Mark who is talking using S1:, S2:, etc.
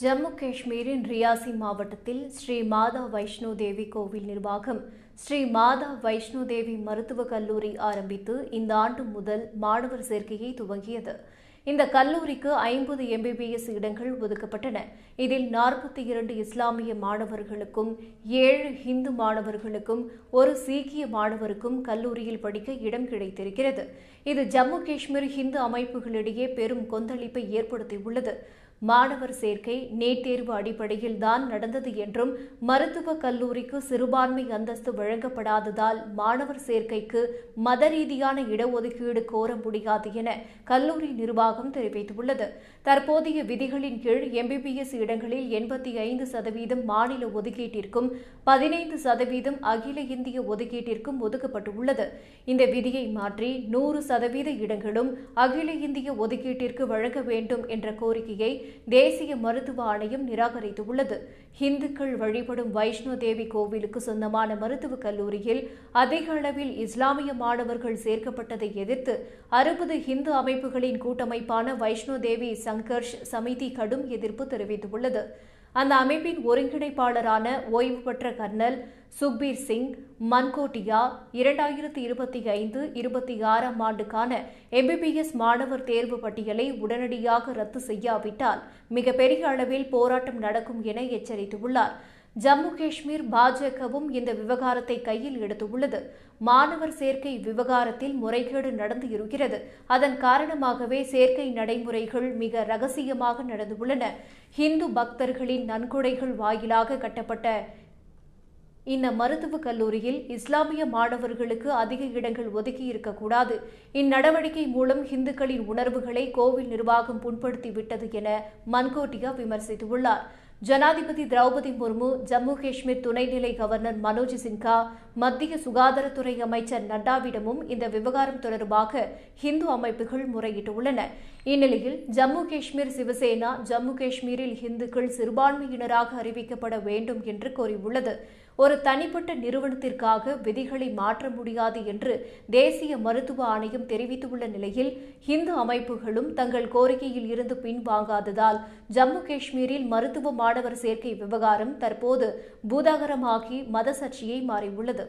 S1: ஜம்மு காஷ்மீரின் ரியாசி மாவட்டத்தில் ஸ்ரீ மாதா வைஷ்ணோ தேவி கோவில் நிர்வாகம் ஸ்ரீ மாதா வைஷ்ணோ தேவி மருத்துவக் கல்லூரி ஆரம்பித்து இந்த ஆண்டு முதல் மாணவர் சேர்க்கையை துவங்கியது. இந்த கல்லூரிக்கு ஐம்பது எம்பிபிஎஸ் இடங்கள் ஒதுக்கப்பட்டன. இதில் நாற்பத்தி இரண்டு இஸ்லாமிய மாணவர்களுக்கும் ஏழு ஹிந்து மாணவர்களுக்கும் ஒரு சீக்கிய மாணவருக்கும் கல்லூரியில் படிக்க இடம் கிடைத்திருக்கிறது. இது ஜம்மு காஷ்மீர் ஹிந்து அமைப்புகளிடையே பெரும் கொந்தளிப்பை ஏற்படுத்தியுள்ளது. மாணவர் சேர்க்கை நீட் தேர்வு அடிப்படையில் தான் நடந்தது என்றும் மருத்துவக் கல்லூரிக்கு சிறுபான்மை அந்தஸ்து வழங்கப்படாததால் மாணவர் சேர்க்கைக்கு மத ரீதியான இடஒதுக்கீடு கோர முடியாது என கல்லூரி நிர்வாகம் தெரிவித்துள்ளது. தற்போதைய விதிகளின் கீழ் எம்பிபிஎஸ் இடங்களில் எண்பத்தி ஐந்து சதவீதம் மாநில ஒதுக்கீட்டிற்கும் பதினைந்து சதவீதம் அகில இந்திய ஒதுக்கீட்டிற்கும் ஒதுக்கப்பட்டுள்ளது. இந்த விதியை மாற்றி நூறு சதவீத இடங்களும் அகில இந்திய ஒதுக்கீட்டிற்கு வழங்க வேண்டும் என்ற கோரிக்கையை தேசிய மருத்துவ ஆணையம் நிராகரித்துள்ளது. இந்துக்கள் வழிபடும் வைஷ்ணோ தேவி கோவிலுக்கு சொந்தமான மருத்துவக் கல்லூரியில் அதிக அளவில் இஸ்லாமிய மாணவர்கள் சேர்க்கப்பட்டதை எதிர்த்து அறுபது இந்து அமைப்புகளின் கூட்டமைப்பான வைஷ்ணோ தேவி சங்கர்ஷ் சமிதி கடும் எதிர்ப்பு தெரிவித்துள்ளது. அந்த அமைப்பின் ஒருங்கிணைப்பாளரான ஓய்வு பெற்ற கர்னல் சுக்பீர் சிங் மன்கோட்டியா இரண்டாயிரத்தி இருபத்தி ஐந்து இருபத்தி ஆறாம் ஆண்டுக்கான எம்பிபிஎஸ் மாணவர் தேர்வு பட்டியலை உடனடியாக ரத்து செய்யாவிட்டால் மிகப்பெரிய அளவில் போராட்டம் நடக்கும் என எச்சரித்துள்ளார். ஜம்மு காஷ்மீர் பாஜகவும் இந்த விவகாரத்தை கையில் எடுத்துள்ளது. மாணவர் சேர்க்கை விவகாரத்தில் முறைகேடு நடந்து இருக்கிறது. அதன் காரணமாகவே சேர்க்கை நடைமுறைகள் மிக ரகசியமாக நடந்துள்ளன. ஹிந்து பக்தர்களின் நன்கொடைகள் வாயிலாக கட்டப்பட்ட இந்த மருத்துவக் கல்லூரியில் இஸ்லாமிய மாணவர்களுக்கு அதிக இடங்கள் ஒதுக்கி இருக்கக்கூடாது. இந்நடவடிக்கை மூலம் இந்துக்களின் உணர்வுகளை கோவில் நிர்வாகம் புண்படுத்திவிட்டது என மன்கோட்டியா விமர்சித்துள்ளார். ஜனாதிபதி திரௌபதி முர்மு ஜம்மு காஷ்மீர் துணைநிலை கவர்னர் மனோஜ் சின்ஹா மத்திய சுகாதாரத்துறை அமைச்சர் நட்டாவிடமும் இந்த விவகாரம் தொடர்பாக இந்து அமைப்புகள் முறையிட்டுள்ளன. இந்நிலையில் ஜம்மு காஷ்மீர் சிவசேனா ஜம்மு காஷ்மீரில் இந்துக்கள் சிறுபான்மையினராக அறிவிக்கப்பட வேண்டும் என்று கோரியுள்ளது. ஒரு தனிப்பட்ட நிறுவனத்திற்காக விதிகளை மாற்ற முடியாது என்று தேசிய மருத்துவ ஆணையம் தெரிவித்துள்ள நிலையில் இந்து அமைப்புகளும் தங்கள் கோரிக்கையில் இருந்து பின்வாங்காததால் ஜம்மு காஷ்மீரில் மருத்துவ மாணவர் சேர்க்கை விவகாரம் தற்போது பூதாகரமாகி மத சர்ச்சையை மாறியுள்ளது.